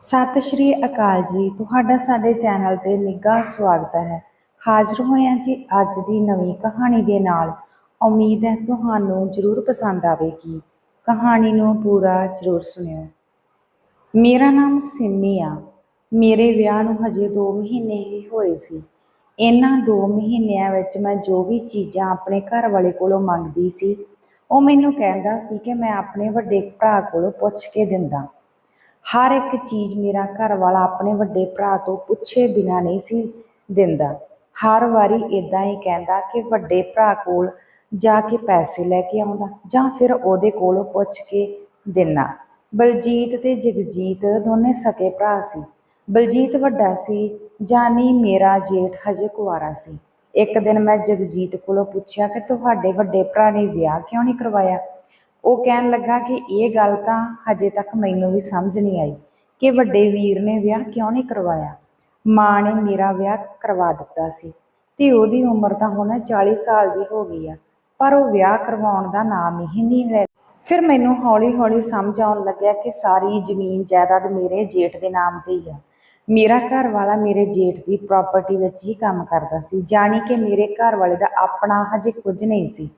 ਸਤਿ ਸ਼੍ਰੀ ਅਕਾਲ ਜੀ। ਤੁਹਾਡਾ ਸਾਡੇ ਚੈਨਲ ਤੇ ਨਿੱਘਾ ਸਵਾਗਤ ਹੈ। ਹਾਜ਼ਰ ਹੋਏ ਹਾਂ ਜੀ ਅੱਜ ਦੀ ਨਵੀਂ ਕਹਾਣੀ ਦੇ ਨਾਲ। ਉਮੀਦ ਹੈ ਤੁਹਾਨੂੰ ਜ਼ਰੂਰ ਪਸੰਦ ਆਵੇਗੀ। ਕਹਾਣੀ ਨੂੰ ਪੂਰਾ ਜ਼ਰੂਰ ਸੁਣਿਓ। ਮੇਰਾ ਨਾਮ ਸਿੰਮੀ ਆ। ਮੇਰੇ ਵਿਆਹ ਨੂੰ ਹਜੇ 2 ਮਹੀਨੇ ਹੀ ਹੋਏ ਸੀ। ਇਹਨਾਂ 2 ਮਹੀਨਿਆਂ ਵਿੱਚ ਮੈਂ ਜੋ ਵੀ ਚੀਜ਼ਾਂ ਆਪਣੇ ਘਰ ਵਾਲੇ ਕੋਲੋਂ ਮੰਗਦੀ ਸੀ, ਉਹ ਮੈਨੂੰ ਕਹਿੰਦਾ ਸੀ ਕਿ ਮੈਂ ਆਪਣੇ ਵੱਡੇ ਭਰਾ ਕੋਲੋਂ ਪੁੱਛ ਕੇ ਦਿੰਦਾ। ਹਰ ਇੱਕ ਚੀਜ਼ ਮੇਰਾ ਘਰ ਵਾਲਾ ਆਪਣੇ ਵੱਡੇ ਭਰਾ ਤੋਂ ਪੁੱਛੇ ਬਿਨਾ ਨਹੀਂ ਸੀ ਦਿੰਦਾ। ਹਰ ਵਾਰੀ ਇਦਾਂ ਹੀ ਕਹਿੰਦਾ ਕਿ ਵੱਡੇ ਭਰਾ ਕੋਲ ਜਾ ਕੇ ਪੈਸੇ ਲੈ ਕੇ ਆਉਂਦਾ ਜਾਂ ਫਿਰ ਉਹਦੇ ਕੋਲੋਂ ਪੁੱਛ ਕੇ ਦੇਣਾ ਬਲਜੀਤ ਤੇ ਜਗਜੀਤ ਦੋਨੇ ਸਕੇ ਭਰਾ ਸੀ। ਬਲਜੀਤ ਵੱਡਾ ਸੀ, ਜਾਨੀ ਮੇਰਾ ਜੇਠ ਹਜੇ ਕੁਆਰਾ ਸੀ। ਇੱਕ ਦਿਨ ਮੈਂ ਜਗਜੀਤ ਕੋਲੋਂ ਪੁੱਛਿਆ ਕਿ ਤੁਹਾਡੇ ਵੱਡੇ ਭਰਾ ਨੇ ਵਿਆਹ ਕਿਉਂ ਨਹੀਂ ਕਰਵਾਇਆ? ਉਹ ਕਹਿਣ ਲੱਗਾ ਕਿ ਇਹ ਗੱਲ ਤਾਂ ਹਜੇ ਤੱਕ ਮੈਨੂੰ ਵੀ ਸਮਝ ਨਹੀਂ ਆਈ ਕਿ ਵੱਡੇ ਵੀਰ ਨੇ ਵਿਆਹ ਕਿਉਂ ਨਹੀਂ ਕਰਵਾਇਆ। ਮਾਂ ਨੇ ਮੇਰਾ ਵਿਆਹ ਕਰਵਾ ਦਿੱਤਾ ਸੀ। ਤੇ ਉਹਦੀ ਉਮਰ ਤਾਂ ਹੁਣ 40 ਸਾਲ ਦੀ ਹੋ ਗਈ ਆ, ਪਰ ਉਹ ਵਿਆਹ ਕਰਵਾਉਣ ਦਾ ਨਾਮ ਹੀ ਨਹੀਂ ਲੈ ਫਿਰ ਮੈਨੂੰ ਹੌਲੀ-ਹੌਲੀ ਸਮਝ ਆਉਣ ਲੱਗਿਆ ਕਿ ਸਾਰੀ ਜ਼ਮੀਨ ਜਾਇਦਾਦ ਮੇਰੇ ਜੇਠ ਦੇ ਨਾਮ ਤੇ ਹੀ ਆ। ਮੇਰਾ ਘਰ ਵਾਲਾ ਮੇਰੇ ਜੇਠ ਦੀ ਪ੍ਰਾਪਰਟੀ ਵਿੱਚ ਹੀ ਕੰਮ ਕਰਦਾ ਸੀ, ਜਾਣੀ ਕਿ ਮੇਰੇ ਘਰ ਵਾਲੇ ਦਾ ਆਪਣਾ ਹਜੇ ਕੁਝ ਨਹੀਂ ਸੀ।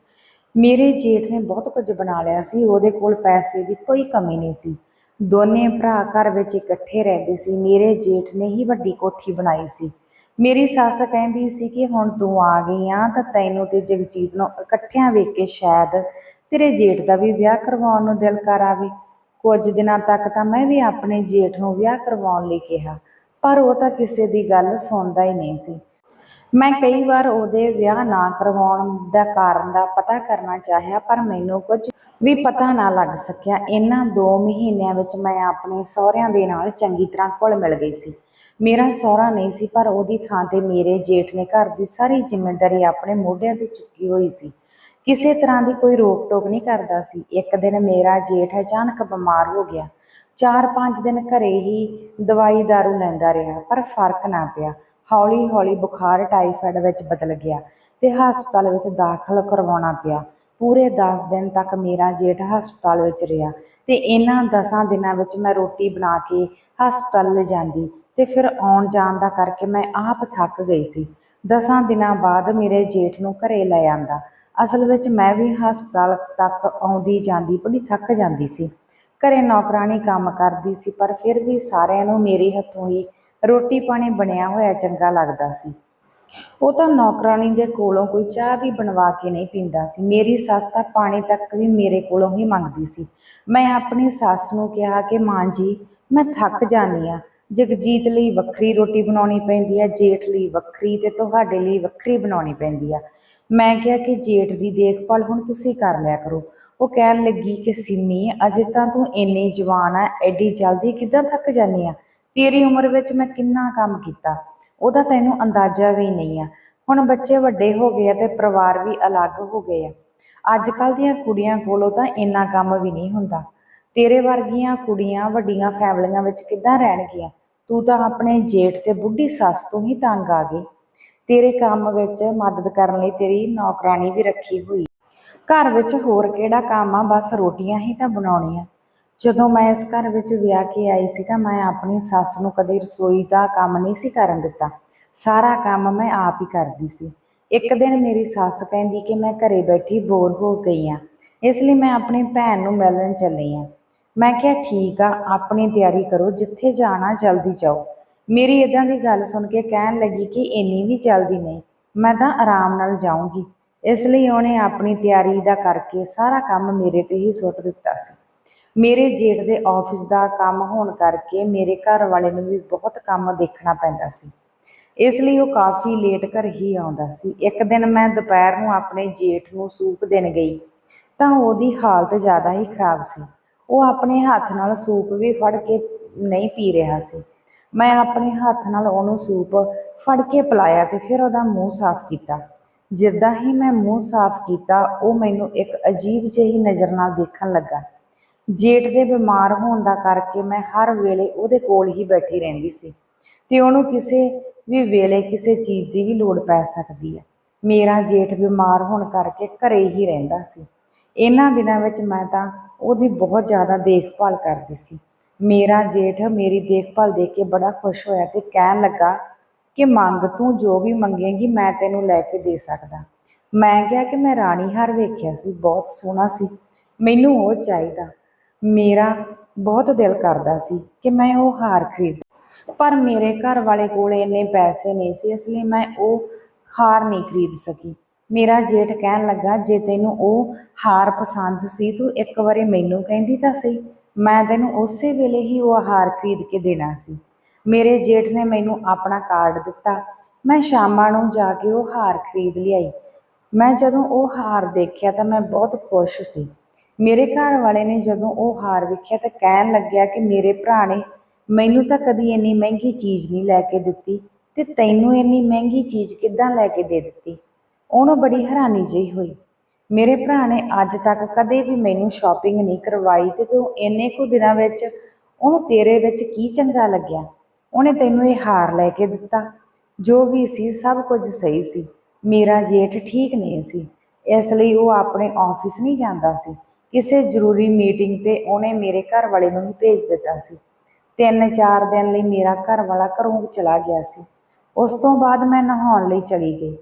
ਮੇਰੇ ਜੇਠ ਨੇ ਬਹੁਤ ਕੁਝ ਬਣਾ ਲਿਆ ਸੀ, ਉਹਦੇ ਕੋਲ ਪੈਸੇ ਦੀ ਕੋਈ ਕਮੀ ਨਹੀਂ ਸੀ। ਦੋਨੇ ਭਰਾ ਘਰ ਵਿੱਚ ਇਕੱਠੇ ਰਹਿੰਦੇ ਸੀ, ਮੇਰੇ ਜੇਠ ਨੇ ਹੀ ਵੱਡੀ ਕੋਠੀ ਬਣਾਈ ਸੀ। ਮੇਰੀ ਸੱਸ ਕਹਿੰਦੀ ਸੀ ਕਿ ਹੁਣ ਤੂੰ ਆ ਗਈ ਆ, ਤਾਂ ਤੈਨੂੰ ਤੇ ਜਗਜੀਤ ਨੂੰ ਇਕੱਠਿਆਂ ਵੇਖ ਕੇ ਸ਼ਾਇਦ ਤੇਰੇ ਜੇਠ ਦਾ ਵੀ ਵਿਆਹ ਕਰਵਾਉਣ ਨੂੰ ਦਿਲ ਕਰ ਆਵੇ। ਕੁਝ ਦਿਨਾਂ ਤੱਕ ਤਾਂ ਮੈਂ ਵੀ ਆਪਣੇ ਜੇਠ ਨੂੰ ਵਿਆਹ ਕਰਵਾਉਣ ਲਈ ਕਿਹਾ, ਪਰ ਉਹ ਤਾਂ ਕਿਸੇ ਦੀ ਗੱਲ ਸੁਣਦਾ ਹੀ ਨਹੀਂ ਸੀ। ਮੈਂ ਕਈ ਵਾਰ ਉਹਦੇ ਵਿਆਹ ਨਾ ਕਰਵਾਉਣ ਦਾ ਕਾਰਨ ਦਾ ਪਤਾ ਕਰਨਾ ਚਾਹਿਆ, ਪਰ ਮੈਨੂੰ ਕੁਝ ਵੀ ਪਤਾ ਨਾ ਲੱਗ ਸਕਿਆ। ਇਹਨਾਂ 2 ਮਹੀਨਿਆਂ ਵਿੱਚ ਮੈਂ ਆਪਣੇ ਸਹੁਰਿਆਂ ਦੇ ਨਾਲ ਚੰਗੀ ਤਰ੍ਹਾਂ ਘੁਲ ਮਿਲ ਗਈ ਸੀ। ਮੇਰਾ ਸਹੁਰਾ ਨਹੀਂ ਸੀ, ਪਰ ਉਹਦੀ ਥਾਂ ਤੇ ਮੇਰੇ ਜੇਠ ਨੇ ਘਰ ਦੀ ਸਾਰੀ ਜ਼ਿੰਮੇਵਾਰੀ ਆਪਣੇ ਮੋਢਿਆਂ ਤੇ ਚੁੱਕੀ ਹੋਈ ਸੀ। ਕਿਸੇ ਤਰ੍ਹਾਂ ਦੀ ਕੋਈ ਰੋਕ ਟੋਕ ਨਹੀਂ ਕਰਦਾ ਸੀ। ਇੱਕ ਦਿਨ ਮੇਰਾ ਜੇਠ ਅਚਾਨਕ ਬਿਮਾਰ ਹੋ ਗਿਆ। 4-5 ਦਿਨ ਘਰੇ ਹੀ ਦਵਾਈ ਦਾਰੂ ਲੈਂਦਾ ਰਿਹਾ, ਪਰ ਫ਼ਰਕ ਨਾ ਪਿਆ। ਹੌਲੀ ਹੌਲੀ ਬੁਖਾਰ ਟਾਈਫਾਇਡ ਵਿੱਚ ਬਦਲ ਗਿਆ ਤੇ ਹਸਪਤਾਲ ਵਿੱਚ ਦਾਖਲ ਕਰਵਾਉਣਾ ਪਿਆ। ਪੂਰੇ 10 ਦਿਨ ਤੱਕ ਮੇਰਾ ਜੇਠ ਹਸਪਤਾਲ ਵਿੱਚ ਰਿਹਾ ਤੇ ਇਹਨਾਂ 10 ਦਿਨਾਂ ਵਿੱਚ ਮੈਂ ਰੋਟੀ ਬਣਾ ਕੇ ਹਸਪਤਾਲ ਲਿਜਾਂਦੀ ਤੇ ਫਿਰ ਆਉਣ ਜਾਣ ਦਾ ਕਰਕੇ ਮੈਂ ਆਪ ਥੱਕ ਗਈ ਸੀ। 10 ਦਿਨਾਂ ਬਾਅਦ ਮੇਰੇ ਜੇਠ ਨੂੰ ਘਰੇ ਲੈ ਆਂਦਾ। ਅਸਲ ਵਿੱਚ ਮੈਂ ਵੀ ਹਸਪਤਾਲ ਤੱਕ ਆਉਂਦੀ ਜਾਂਦੀ, ਬੜੀ ਥੱਕ ਜਾਂਦੀ ਸੀ। ਘਰੇ ਨੌਕਰਾਨੀ ਕੰਮ ਕਰਦੀ ਸੀ ਪਰ ਫਿਰ ਵੀ ਸਾਰਿਆਂ ਨੂੰ ਮੇਰੇ ਹੱਥੋਂ ਹੀ ਰੋਟੀ ਪਾਣੀ ਬਣਿਆ ਹੋਇਆ ਚੰਗਾ ਲੱਗਦਾ ਸੀ। ਉਹ ਤਾਂ ਨੌਕਰਾਨੀ ਦੇ ਕੋਲੋਂ ਕੋਈ ਚਾਹ ਵੀ ਬਣਵਾ ਕੇ ਨਹੀਂ ਪੀਂਦਾ ਸੀ। ਮੇਰੀ ਸੱਸ ਤਾਂ ਪਾਣੀ ਤੱਕ ਵੀ ਮੇਰੇ ਕੋਲੋਂ ਹੀ ਮੰਗਦੀ ਸੀ। ਮੈਂ ਆਪਣੀ ਸੱਸ ਨੂੰ ਕਿਹਾ ਕਿ, ਮਾਂ ਜੀ, ਮੈਂ ਥੱਕ ਜਾਂਦੀ ਆ ਜਗਜੀਤ ਲਈ ਵੱਖਰੀ ਰੋਟੀ ਬਣਾਉਣੀ ਪੈਂਦੀ ਆ ਜੇਠ ਲਈ ਵੱਖਰੀ ਤੇ ਤੁਹਾਡੇ ਲਈ ਵੱਖਰੀ ਬਣਾਉਣੀ ਪੈਂਦੀ ਆ। ਮੈਂ ਕਿਹਾ ਕਿ ਜੇਠ ਦੀ ਦੇਖਭਾਲ ਹੁਣ ਤੁਸੀਂ ਕਰ ਲਿਆ ਕਰੋ। ਉਹ ਕਹਿਣ ਲੱਗੀ ਕਿ, ਸਿੰਮੀ, ਅਜੇ ਤਾਂ ਤੂੰ ਇੰਨੀ ਜਵਾਨ ਆ, ਐਡੀ ਜਲਦੀ ਕਿੱਦਾਂ ਥੱਕ ਜਾਂਦੀ ਆ? ਤੇਰੀ ਉਮਰ ਵਿੱਚ ਮੈਂ ਕਿੰਨਾ ਕੰਮ ਕੀਤਾ, ਉਹਦਾ ਤੈਨੂੰ ਅੰਦਾਜ਼ਾ ਵੀ ਨਹੀਂ ਆ। ਹੁਣ ਬੱਚੇ ਵੱਡੇ ਹੋ ਗਏ ਆ ਤੇ ਪਰਿਵਾਰ ਵੀ ਅਲੱਗ ਹੋ ਗਏ ਆ। ਅੱਜ ਕੱਲ ਦੀਆਂ ਕੁੜੀਆਂ ਕੋਲੋਂ ਤਾਂ ਇੰਨਾ ਕੰਮ ਵੀ ਨਹੀਂ ਹੁੰਦਾ। ਤੇਰੇ ਵਰਗੀਆਂ ਕੁੜੀਆਂ ਵੱਡੀਆਂ ਫੈਮਲੀਆਂ ਵਿੱਚ ਕਿੱਦਾਂ ਰਹਿਣਗੀਆਂ? ਤੂੰ ਤਾਂ ਆਪਣੇ ਜੇਠ ਤੇ ਬੁੱਢੀ ਸੱਸ ਤੋਂ ਹੀ ਤੰਗ ਆ ਗਈ। ਤੇਰੇ ਕੰਮ ਵਿੱਚ ਮਦਦ ਕਰਨ ਲਈ ਤੇਰੀ ਨੌਕਰਾਨੀ ਵੀ ਰੱਖੀ ਹੋਈ। ਘਰ ਵਿੱਚ ਹੋਰ ਕਿਹੜਾ ਕੰਮ ਆ? ਬਸ ਰੋਟੀਆਂ ਹੀ ਤਾਂ ਬਣਾਉਣੀਆਂ। ਜਦੋਂ ਮੈਂ ਇਸ ਘਰ ਵਿੱਚ ਵਿਆਹ ਕੇ ਆਈ ਸੀ ਤਾਂ ਮੈਂ ਆਪਣੀ ਸੱਸ ਨੂੰ ਕਦੇ ਰਸੋਈ ਦਾ ਕੰਮ ਨਹੀਂ ਸੀ ਕਰਨ ਦਿੱਤਾ। ਸਾਰਾ ਕੰਮ ਮੈਂ ਆਪ ਹੀ ਕਰਦੀ ਸੀ। ਇੱਕ ਦਿਨ ਮੇਰੀ ਸੱਸ ਕਹਿੰਦੀ ਕਿ ਮੈਂ ਘਰੇ ਬੈਠੀ ਬੋਰ ਹੋ ਗਈ ਆ, ਇਸ ਲਈ ਮੈਂ ਆਪਣੀ ਭੈਣ ਨੂੰ ਮਿਲਣ ਚੱਲੀ ਆ। ਮੈਂ ਕਿਹਾ, ਠੀਕ ਆ, ਆਪਣੀ ਤਿਆਰੀ ਕਰੋ, ਜਿੱਥੇ ਜਾਣਾ ਜਲਦੀ ਜਾਓ। ਮੇਰੀ ਇਦਾਂ ਦੀ ਗੱਲ ਸੁਣ ਕੇ ਕਹਿਣ ਲੱਗੀ ਕਿ ਇੰਨੀ ਵੀ ਜਲਦੀ ਨਹੀਂ, ਮੈਂ ਤਾਂ ਆਰਾਮ ਨਾਲ ਜਾਊਂਗੀ। ਇਸ ਲਈ ਉਹਨੇ ਆਪਣੀ ਤਿਆਰੀ ਦਾ ਕਰਕੇ ਸਾਰਾ ਕੰਮ ਮੇਰੇ ਤੇ ਹੀ ਸੁੱਟ ਦਿੱਤਾ ਸੀ। ਮੇਰੇ ਜੇਠ ਦੇ ਆਫਿਸ ਦਾ ਕੰਮ ਹੋਣ ਕਰਕੇ ਮੇਰੇ ਘਰ ਵਾਲੇ ਨੂੰ ਵੀ ਬਹੁਤ ਕੰਮ ਦੇਖਣਾ ਪੈਂਦਾ ਸੀ। ਇਸ ਲਈ ਉਹ ਕਾਫੀ ਲੇਟ ਘਰ ਹੀ ਆਉਂਦਾ ਸੀ। ਇੱਕ ਦਿਨ ਮੈਂ ਦੁਪਹਿਰ ਨੂੰ ਆਪਣੇ ਜੇਠ ਨੂੰ ਸੂਪ ਦੇਣ ਗਈ ਤਾਂ ਉਹਦੀ ਹਾਲਤ ਜ਼ਿਆਦਾ ਹੀ ਖਰਾਬ ਸੀ। ਉਹ ਆਪਣੇ ਹੱਥ ਨਾਲ ਸੂਪ ਵੀ ਫੜ ਕੇ ਨਹੀਂ ਪੀ ਰਿਹਾ ਸੀ। ਮੈਂ ਆਪਣੇ ਹੱਥ ਨਾਲ ਉਹਨੂੰ ਸੂਪ ਫੜ ਕੇ ਪਿਲਾਇਆ ਤੇ ਫਿਰ ਉਹਦਾ ਮੂੰਹ ਸਾਫ਼ ਕੀਤਾ। ਜਿੱਦਾਂ ਹੀ ਮੈਂ ਮੂੰਹ ਸਾਫ਼ ਕੀਤਾ, ਉਹ ਮੈਨੂੰ ਇੱਕ ਅਜੀਬ ਜਿਹੀ ਨਜ਼ਰ ਨਾਲ ਦੇਖਣ ਲੱਗਾ। ਜੇਠ ਦੇ ਬਿਮਾਰ ਹੋਣ ਦਾ ਕਰਕੇ ਮੈਂ ਹਰ ਵੇਲੇ ਉਹਦੇ ਕੋਲ ਹੀ ਬੈਠੀ ਰਹਿੰਦੀ ਸੀ ਤੇ ਉਹਨੂੰ ਕਿਸੇ ਵੀ ਵੇਲੇ ਕਿਸੇ ਚੀਜ਼ ਦੀ ਵੀ ਲੋੜ ਪੈ ਸਕਦੀ ਹੈ। ਮੇਰਾ ਜੇਠ ਬਿਮਾਰ ਹੋਣ ਕਰਕੇ ਘਰੇ ਹੀ ਰਹਿੰਦਾ ਸੀ। ਇਹਨਾਂ ਦਿਨਾਂ ਵਿੱਚ ਮੈਂ ਤਾਂ ਉਹਦੀ ਬਹੁਤ ਜ਼ਿਆਦਾ ਦੇਖਭਾਲ ਕਰਦੀ ਸੀ। ਮੇਰਾ ਜੇਠ ਮੇਰੀ ਦੇਖਭਾਲ ਦੇਖ ਕੇ ਬੜਾ ਖੁਸ਼ ਹੋਇਆ ਤੇ ਕਹਿਣ ਲੱਗਾ ਕਿ ਮੰਗ ਤੂੰ ਜੋ ਵੀ ਮੰਗੇਂਗੀ ਮੈਂ ਤੈਨੂੰ ਲੈ ਕੇ ਦੇ ਸਕਦਾ। ਮੈਂ ਕਿਹਾ ਕਿ ਮੈਂ ਰਾਣੀ ਹਾਰ ਵੇਖਿਆ ਸੀ, ਬਹੁਤ ਸੋਹਣਾ ਸੀ। ਮੈਨੂੰ ਉਹ ਚਾਹੀਦਾ। ਮੇਰਾ ਬਹੁਤ ਦਿਲ ਕਰਦਾ ਸੀ ਕਿ ਮੈਂ ਉਹ ਹਾਰ ਖਰੀਦ ਪਰ ਮੇਰੇ ਘਰ ਵਾਲੇ ਕੋਲ ਇੰਨੇ ਪੈਸੇ ਨਹੀਂ ਸੀ, ਇਸ ਲਈ ਮੈਂ ਉਹ ਹਾਰ ਨਹੀਂ ਖਰੀਦ ਸਕੀ। ਮੇਰਾ ਜੇਠ ਕਹਿਣ ਲੱਗਾ, ਜੇ ਤੈਨੂੰ ਉਹ ਹਾਰ ਪਸੰਦ ਸੀ, ਤੂੰ ਇੱਕ ਵਾਰੀ ਮੈਨੂੰ ਕਹਿੰਦੀ ਤਾਂ ਸਹੀ। ਮੈਂ ਤੈਨੂੰ ਉਸੇ ਵੇਲੇ ਹੀ ਉਹ ਹਾਰ ਖਰੀਦ ਕੇ ਦੇਣਾ ਸੀ। ਮੇਰੇ ਜੇਠ ਨੇ ਮੈਨੂੰ ਆਪਣਾ ਕਾਰਡ ਦਿੱਤਾ। ਮੈਂ ਸ਼ਾਮਾਂ ਨੂੰ ਜਾ ਕੇ ਉਹ ਹਾਰ ਖਰੀਦ ਲਿਆਈ। ਮੈਂ ਜਦੋਂ ਉਹ ਹਾਰ ਦੇਖਿਆ ਤਾਂ ਮੈਂ ਬਹੁਤ ਖੁਸ਼ ਸੀ। ਮੇਰੇ ਘਰ ਵਾਲੇ ਨੇ ਜਦੋਂ ਉਹ ਹਾਰ ਵੇਖਿਆ ਤਾਂ ਕਹਿਣ ਲੱਗਿਆ ਕਿ ਮੇਰੇ ਭਰਾ ਨੇ ਮੈਨੂੰ ਤਾਂ ਕਦੀ ਇੰਨੀ ਮਹਿੰਗੀ ਚੀਜ਼ ਨਹੀਂ ਲੈ ਕੇ ਦਿੱਤੀ ਤੇ ਤੈਨੂੰ ਇੰਨੀ ਮਹਿੰਗੀ ਚੀਜ਼ ਕਿੱਦਾਂ ਲੈ ਕੇ ਦੇ ਦਿੱਤੀ? ਉਹਨੂੰ ਬੜੀ ਹੈਰਾਨੀ ਜਿਹੀ ਹੋਈ। ਮੇਰੇ ਭਰਾ ਨੇ ਅੱਜ ਤੱਕ ਕਦੇ ਵੀ ਮੈਨੂੰ ਸ਼ਾਪਿੰਗ ਨਹੀਂ ਕਰਵਾਈ ਤੇ ਤੂੰ ਇੰਨੇ ਕੁ ਦਿਨਾਂ ਵਿੱਚ ਉਹਨੂੰ ਤੇਰੇ ਵਿੱਚ ਕੀ ਚੰਗਾ ਲੱਗਿਆ? ਉਹਨੇ ਤੈਨੂੰ ਇਹ ਹਾਰ ਲੈ ਕੇ ਦਿੱਤਾ। ਜੋ ਵੀ ਸੀ, ਸਭ ਕੁਝ ਸਹੀ ਸੀ। ਮੇਰਾ ਜੇਠ ਠੀਕ ਨਹੀਂ ਸੀ। ਇਸ ਲਈ ਉਹ ਆਪਣੇ ਆਫਿਸ ਨਹੀਂ ਜਾਂਦਾ ਸੀ। ਕਿਸੇ ਜ਼ਰੂਰੀ ਮੀਟਿੰਗ ਤੇ ਉਹਨੇ ਮੇਰੇ ਘਰ ਵਾਲੇ ਨੂੰ ਹੀ ਭੇਜ ਦਿੱਤਾ ਸੀ। ਤਿੰਨ ਚਾਰ ਦਿਨ ਲਈ ਮੇਰਾ ਘਰ ਵਾਲਾ ਘਰੋਂ ਚਲਾ ਗਿਆ ਸੀ। ਉਸ ਤੋਂ ਬਾਅਦ ਮੈਂ ਨਹਾਉਣ ਲਈ ਚਲੀ ਗਈ।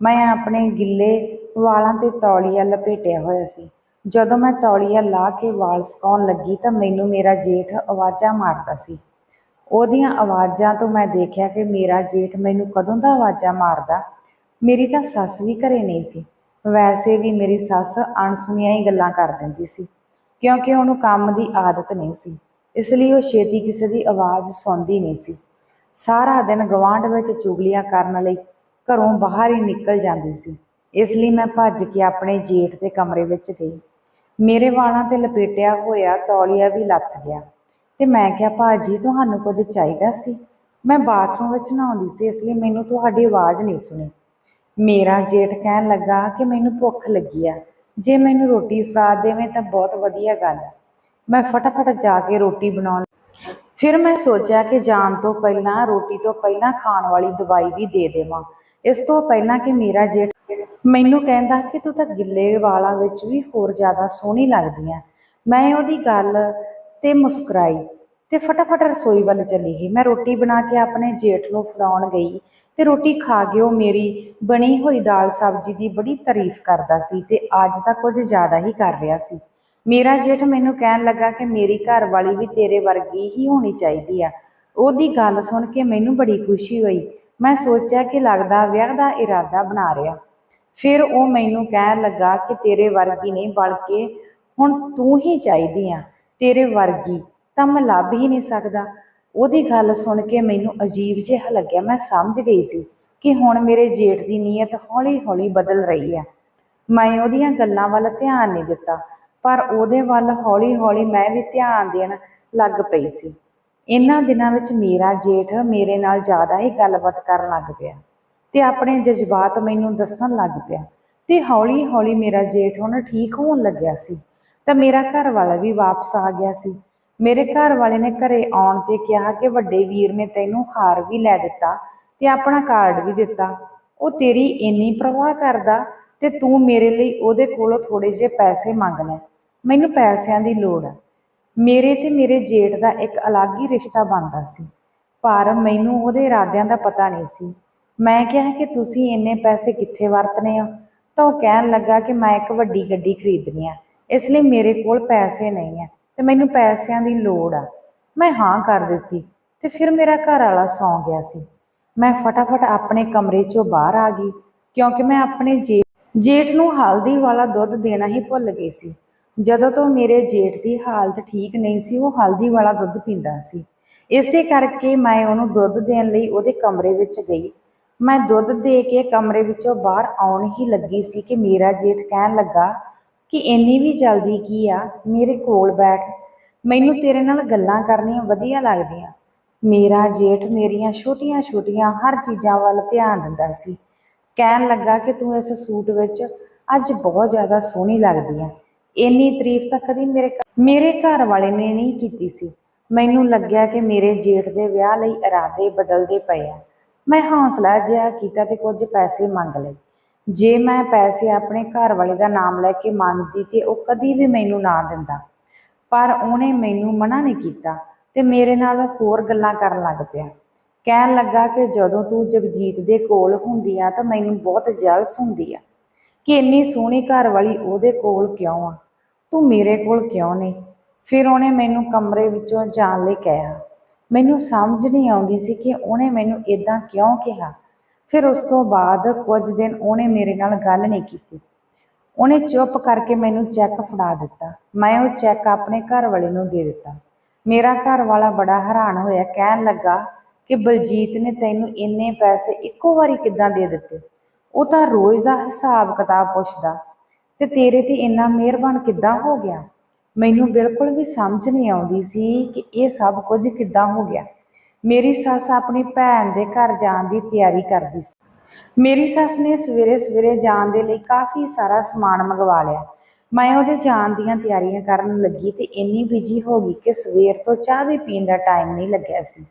ਮੈਂ ਆਪਣੇ ਗਿੱਲੇ ਵਾਲਾਂ ਤੇ ਤੌਲੀਆ ਲਪੇਟਿਆ ਹੋਇਆ ਸੀ। ਜਦੋਂ ਮੈਂ ਤੌਲੀਆ ਲਾ ਕੇ ਵਾਲ ਸੁਕਾਉਣ ਲੱਗੀ ਤਾਂ ਮੈਨੂੰ ਮੇਰਾ ਜੇਠ ਆਵਾਜ਼ਾਂ ਮਾਰਦਾ ਸੀ। ਉਹਦੀਆਂ ਆਵਾਜ਼ਾਂ ਤੋਂ ਮੈਂ ਦੇਖਿਆ ਕਿ ਮੇਰਾ ਜੇਠ ਮੈਨੂੰ ਕਦੋਂ ਦਾ ਆਵਾਜ਼ਾਂ ਮਾਰਦਾ, ਮੇਰੀ ਤਾਂ ਸੱਸ ਵੀ ਘਰੇ ਨਹੀਂ ਸੀ। ਵੈਸੇ ਵੀ ਮੇਰੀ ਸੱਸ ਅਣਸੁਣੀਆਂ ਹੀ ਗੱਲਾਂ ਕਰ ਦਿੰਦੀ ਸੀ, ਕਿਉਂਕਿ ਉਹਨੂੰ ਕੰਮ ਦੀ ਆਦਤ ਨਹੀਂ ਸੀ, ਇਸ ਲਈ ਉਹ ਛੇਤੀ ਕਿਸੇ ਦੀ ਆਵਾਜ਼ ਸੁਣਦੀ ਨਹੀਂ ਸੀ। ਸਾਰਾ ਦਿਨ ਗਵਾਂਢ ਵਿੱਚ ਚੁਗਲੀਆਂ ਕਰਨ ਲਈ ਘਰੋਂ ਬਾਹਰ ਹੀ ਨਿਕਲ ਜਾਂਦੀ ਸੀ, ਇਸ ਲਈ ਮੈਂ ਭੱਜ ਕੇ ਆਪਣੇ ਜੇਠ ਦੇ ਕਮਰੇ ਵਿੱਚ ਗਈ। ਮੇਰੇ ਵਾਲਾਂ ਤੇ ਲਪੇਟਿਆ ਹੋਇਆ ਤੌਲੀਆ ਵੀ ਲੱਥ ਗਿਆ ਤੇ ਮੈਂ ਕਿਹਾ, ਭਾਜੀ, ਤੁਹਾਨੂੰ ਕੁਝ ਚਾਹੀਦਾ ਸੀ? ਮੈਂ ਬਾਥਰੂਮ ਵਿੱਚ ਨਹਾਉਂਦੀ ਸੀ, ਇਸ ਲਈ ਮੈਨੂੰ ਤੁਹਾਡੀ ਆਵਾਜ਼ ਨਹੀਂ ਸੁਣੀ। ਮੇਰਾ ਜੇਠ ਕਹਿਣ ਲੱਗਾ ਕਿ ਮੈਨੂੰ ਭੁੱਖ ਲੱਗੀ ਆ। ਜੇ ਮੈਨੂੰ ਰੋਟੀ ਫੜਾ ਦੇਵੇਂ ਤਾਂ ਬਹੁਤ ਵਧੀਆ ਗੱਲ। ਹੈ ਮੈਂ ਫਟਾਫਟ ਜਾ ਕੇ ਰੋਟੀ ਬਣਾਉਣ ਫਿਰ ਮੈਂ ਸੋਚਿਆ ਕਿ ਜਾਣ ਤੋਂ ਪਹਿਲਾਂ, ਰੋਟੀ ਤੋਂ ਪਹਿਲਾਂ ਖਾਣ ਵਾਲੀ ਦਵਾਈ ਵੀ ਦੇ ਦੇਵਾਂ। ਇਸ ਤੋਂ ਪਹਿਲਾਂ ਕਿ ਮੇਰਾ ਜੇਠ ਮੈਨੂੰ ਕਹਿੰਦਾ ਕਿ ਤੂੰ ਤਾਂ ਗਿੱਲੇ ਵਾਲਾਂ ਵਿੱਚ ਵੀ ਹੋਰ ਜ਼ਿਆਦਾ ਸੋਹਣੀ ਲੱਗਦੀ ਆ। ਮੈਂ ਉਹਦੀ ਗੱਲ ਤੇ ਮੁਸਕਰਾਈ ਤੇ ਫਟਾਫਟ ਰਸੋਈ ਵੱਲ ਚਲੀ ਗਈ। ਮੈਂ ਰੋਟੀ ਬਣਾ ਕੇ ਆਪਣੇ ਜੇਠ ਨੂੰ ਫੜਾਉਣ ਗਈ। ਤੇ ਰੋਟੀ ਖਾ ਕੇ ਉਹ ਮੇਰੀ ਬਣੀ ਹੋਈ ਦਾਲ ਸਬਜ਼ੀ ਦੀ ਬੜੀ ਤਾਰੀਫ ਕਰਦਾ ਸੀ ਤੇ ਅੱਜ ਤਾਂ ਕੁਝ ਜ਼ਿਆਦਾ ਹੀ ਕਰ ਰਿਹਾ ਸੀ। ਮੇਰਾ ਜੇਠ ਮੈਨੂੰ ਕਹਿਣ ਲੱਗਾ ਕਿ ਮੇਰੀ ਘਰ ਵਾਲੀ ਵੀ ਤੇਰੇ ਵਰਗੀ ਹੀ ਹੋਣੀ ਚਾਹੀਦੀ ਆ। ਉਹਦੀ ਗੱਲ ਸੁਣ ਕੇ ਮੈਨੂੰ ਬੜੀ ਖੁਸ਼ੀ ਹੋਈ। ਮੈਂ ਸੋਚਿਆ ਕਿ ਲੱਗਦਾ ਵਿਆਹ ਦਾ ਇਰਾਦਾ ਬਣਾ ਰਿਹਾ। ਫਿਰ ਉਹ ਮੈਨੂੰ ਕਹਿਣ ਲੱਗਾ ਕਿ ਤੇਰੇ ਵਰਗੀ ਨਹੀਂ, ਬਲਕਿ ਹੁਣ ਤੂੰ ਹੀ ਚਾਹੀਦੀ ਆ। ਤੇਰੇ ਵਰਗੀ ਤਾਂ ਮੈਂ ਲੱਭ ਹੀ ਨਹੀਂ ਸਕਦਾ। ਉਹਦੀ ਗੱਲ ਸੁਣ ਕੇ ਮੈਨੂੰ ਅਜੀਬ ਜਿਹਾ ਲੱਗਿਆ। ਮੈਂ ਸਮਝ ਗਈ ਸੀ ਕਿ ਹੁਣ ਮੇਰੇ ਜੇਠ ਦੀ ਨੀਅਤ ਹੌਲੀ-ਹੌਲੀ ਬਦਲ ਰਹੀ ਹੈ ਮੈਂ ਉਹਦੀਆਂ ਗੱਲਾਂ ਵੱਲ ਧਿਆਨ ਨਹੀਂ ਦਿੱਤਾ, ਪਰ ਉਹਦੇ ਵੱਲ ਹੌਲੀ-ਹੌਲੀ ਮੈਂ ਵੀ ਧਿਆਨ ਦੇਣ ਲੱਗ ਪਈ ਸੀ। ਇਹਨਾਂ ਦਿਨਾਂ ਵਿੱਚ ਮੇਰਾ ਜੇਠ ਮੇਰੇ ਨਾਲ ਜ਼ਿਆਦਾ ਹੀ ਗੱਲਬਾਤ ਕਰਨ ਲੱਗ ਪਿਆ ਤੇ ਆਪਣੇ ਜਜ਼ਬਾਤ ਮੈਨੂੰ ਦੱਸਣ ਲੱਗ ਪਿਆ ਤੇ ਹੌਲੀ-ਹੌਲੀ ਮੇਰਾ ਜੇਠ ਹੁਣ ਠੀਕ ਹੋਣ ਲੱਗਿਆ ਸੀ। ਤਾਂ ਮੇਰਾ ਘਰ ਵਾਲਾ ਵੀ ਵਾਪਸ ਆ ਗਿਆ ਸੀ। ਮੇਰੇ ਘਰ ਵਾਲੇ ਨੇ ਘਰੇ ਆਉਣ ਤੇ ਕਿਹਾ ਕਿ ਵੱਡੇ ਵੀਰ ਨੇ ਤੈਨੂੰ ਹਾਰ ਵੀ ਲੈ ਦਿੱਤਾ ਤੇ ਆਪਣਾ ਕਾਰਡ ਵੀ ਦਿੱਤਾ। ਉਹ ਤੇਰੀ ਇੰਨੀ ਪ੍ਰਵਾਹ ਕਰਦਾ ਤੇ ਤੂੰ ਮੇਰੇ ਲਈ ਉਹਦੇ ਕੋਲੋਂ ਥੋੜੇ ਜਿਹੇ ਪੈਸੇ ਮੰਗ ਲੈ। ਮੈਨੂੰ ਪੈਸਿਆਂ ਦੀ ਲੋੜ ਹੈ ਮੇਰੇ ਤੇ ਮੇਰੇ ਜੇਠ ਦਾ ਇੱਕ ਅਲੱਗ ਹੀ ਰਿਸ਼ਤਾ ਬਣਦਾ ਸੀ। ਪਰ ਮੈਨੂੰ ਉਹਦੇ ਇਰਾਦਿਆਂ ਦਾ ਪਤਾ ਨਹੀਂ ਸੀ। ਮੈਂ ਕਿਹਾ ਕਿ ਤੁਸੀਂ ਇੰਨੇ ਪੈਸੇ ਕਿੱਥੇ ਵਰਤਨੇ ਹੋ ਤਾਂ ਉਹ ਕਹਿਣ ਲੱਗਾ ਕਿ ਮੈਂ ਇੱਕ ਵੱਡੀ ਗੱਡੀ ਖਰੀਦਣੀ ਆ। ਇਸ ਲਈ ਮੇਰੇ ਕੋਲ ਪੈਸੇ ਨਹੀਂ ਆ। ਤੇ ਮੈਨੂੰ ਪੈਸਿਆਂ ਦੀ ਲੋੜ ਆ। ਮੈਂ ਹਾਂ ਕਰ ਦਿੱਤੀ ਤੇ ਫਿਰ ਮੇਰਾ ਘਰ ਵਾਲਾ ਸੌਂ ਗਿਆ ਸੀ। ਮੈਂ ਫਟਾਫਟ ਆਪਣੇ ਕਮਰੇ ਚੋਂ ਬਾਹਰ ਆ ਗਈ ਕਿਉਂਕਿ ਮੈਂ ਆਪਣੇ ਜੇ ਜੇਠ ਨੂੰ ਹਲਦੀ ਵਾਲਾ ਦੁੱਧ ਦੇਣਾ ਹੀ ਭੁੱਲ ਗਈ ਸੀ। ਜਦੋਂ ਤੋਂ ਮੇਰੇ ਜੇਠ ਦੀ ਹਾਲਤ ਠੀਕ ਨਹੀਂ ਸੀ, ਉਹ ਹਲਦੀ ਵਾਲਾ ਦੁੱਧ ਪੀਂਦਾ ਸੀ। ਇਸੇ ਕਰਕੇ ਮੈਂ ਉਹਨੂੰ ਦੁੱਧ ਦੇਣ ਲਈ ਉਹਦੇ ਕਮਰੇ ਵਿੱਚ ਗਈ। ਮੈਂ ਦੁੱਧ ਦੇ ਕੇ ਕਮਰੇ ਵਿੱਚੋਂ ਬਾਹਰ ਆਉਣ ਹੀ ਲੱਗੀ ਸੀ ਕਿ ਮੇਰਾ ਜੇਠ ਕਹਿਣ ਲੱਗਾ ਕਿ ਇੰਨੀ ਵੀ ਜਲਦੀ ਕੀ ਆ? ਮੇਰੇ ਕੋਲ ਬੈਠ। ਮੈਨੂੰ ਤੇਰੇ ਨਾਲ ਗੱਲਾਂ ਕਰਨੀਆਂ ਵਧੀਆ ਲੱਗਦੀਆਂ। ਮੇਰਾ ਜੇਠ ਮੇਰੀਆਂ ਛੋਟੀਆਂ-ਛੋਟੀਆਂ ਹਰ ਚੀਜ਼ਾਂ ਵੱਲ ਧਿਆਨ ਦਿੰਦਾ ਸੀ। ਕਹਿਣ ਲੱਗਾ ਕਿ ਤੂੰ ਇਸ ਸੂਟ ਵਿੱਚ ਅੱਜ ਬਹੁਤ ਜ਼ਿਆਦਾ ਸੋਹਣੀ ਲੱਗਦੀ ਹੈ ਇੰਨੀ ਤਾਰੀਫ ਤਾਂ ਕਦੀ ਮੇਰੇ ਮੇਰੇ ਘਰ ਵਾਲੇ ਨੇ ਨਹੀਂ ਕੀਤੀ ਸੀ। ਮੈਨੂੰ ਲੱਗਿਆ ਕਿ ਮੇਰੇ ਜੇਠ ਦੇ ਵਿਆਹ ਲਈ ਇਰਾਦੇ ਬਦਲਦੇ ਪਏ ਆ। ਮੈਂ ਹੌਸਲਾ ਜਿਹਾ ਕੀਤਾ ਤੇ ਕੁਝ ਪੈਸੇ ਮੰਗ ਲਏ। ਜੇ ਮੈਂ ਪੈਸੇ ਆਪਣੇ ਘਰ ਵਾਲੇ ਦਾ ਨਾਮ ਲੈ ਕੇ ਮੰਗਦੀ ਤੇ ਉਹ ਕਦੀ ਵੀ ਮੈਨੂੰ ਨਾ ਦਿੰਦਾ। ਪਰ ਉਹਨੇ ਮੈਨੂੰ ਮਨਾ ਨਹੀਂ ਕੀਤਾ ਤੇ ਮੇਰੇ ਨਾਲ ਹੋਰ ਗੱਲਾਂ ਕਰਨ ਲੱਗ ਪਿਆ। ਕਹਿਣ ਲੱਗਾ ਕਿ ਜਦੋਂ ਤੂੰ ਜਗਜੀਤ ਦੇ ਕੋਲ ਹੁੰਦੀ ਆ ਤਾਂ ਮੈਨੂੰ ਬਹੁਤ ਜਲਸ ਹੁੰਦੀ ਆ ਕਿ ਇੰਨੀ ਸੋਹਣੀ ਘਰ ਵਾਲੀ ਉਹਦੇ ਕੋਲ ਕਿਉਂ ਆ? ਤੂੰ ਮੇਰੇ ਕੋਲ ਕਿਉਂ ਨਹੀਂ? ਫਿਰ ਉਹਨੇ ਮੈਨੂੰ ਕਮਰੇ ਵਿੱਚੋਂ ਜਾਣ ਲਈ ਕਿਹਾ। ਮੈਨੂੰ ਸਮਝ ਨਹੀਂ ਆਉਂਦੀ ਸੀ ਕਿ ਉਹਨੇ ਮੈਨੂੰ ਇਦਾਂ ਕਿਉਂ ਕਿਹਾ। ਫਿਰ ਉਸ ਤੋਂ ਬਾਅਦ ਕੁਝ ਦਿਨ ਉਹਨੇ ਮੇਰੇ ਨਾਲ ਗੱਲ ਨਹੀਂ ਕੀਤੀ। ਉਹਨੇ ਚੁੱਪ ਕਰਕੇ ਮੈਨੂੰ ਚੈੱਕ ਫੜਾ ਦਿੱਤਾ। ਮੈਂ ਉਹ ਚੈੱਕ ਆਪਣੇ ਘਰ ਵਾਲੇ ਨੂੰ ਦੇ ਦਿੱਤਾ। ਮੇਰਾ ਘਰ ਵਾਲਾ ਬੜਾ ਹੈਰਾਨ ਹੋਇਆ, ਕਹਿਣ ਲੱਗਾ ਕਿ ਬਲਜੀਤ ਨੇ ਤੈਨੂੰ ਇੰਨੇ ਪੈਸੇ ਇੱਕੋ ਵਾਰੀ ਕਿੱਦਾਂ ਦੇ ਦਿੱਤੇ? ਉਹ ਤਾਂ ਰੋਜ਼ ਦਾ ਹਿਸਾਬ ਕਿਤਾਬ ਪੁੱਛਦਾ, ਤੇ ਤੇਰੇ ਤੇ ਇੰਨਾ ਮਿਹਰਬਾਨ ਕਿੱਦਾਂ ਹੋ ਗਿਆ? ਮੈਨੂੰ ਬਿਲਕੁਲ ਵੀ ਸਮਝ ਨਹੀਂ ਆਉਂਦੀ ਸੀ ਕਿ ਇਹ ਸਭ ਕੁਝ ਕਿੱਦਾਂ ਹੋ ਗਿਆ। ਮੇਰੀ ਸੱਸ ਆਪਣੀ ਭੈਣ ਦੇ ਘਰ ਜਾਣ ਦੀ ਤਿਆਰੀ ਕਰਦੀ ਸੀ। ਮੇਰੀ ਸੱਸ ਨੇ ਸਵੇਰੇ ਸਵੇਰੇ ਜਾਣ ਦੇ ਲਈ ਕਾਫੀ ਸਾਰਾ ਸਮਾਨ ਮੰਗਵਾ ਲਿਆ। ਮੈਂ ਉਹਦੇ ਜਾਣ ਦੀਆਂ ਤਿਆਰੀਆਂ ਕਰਨ ਲੱਗੀ ਤੇ ਇੰਨੀ ਬਿਜ਼ੀ ਹੋ ਗਈ ਕਿ ਸਵੇਰ ਤੋਂ ਚਾਹ ਵੀ ਪੀਣ ਦਾ ਟਾਈਮ ਨਹੀਂ ਲੱਗਿਆ ਸੀ।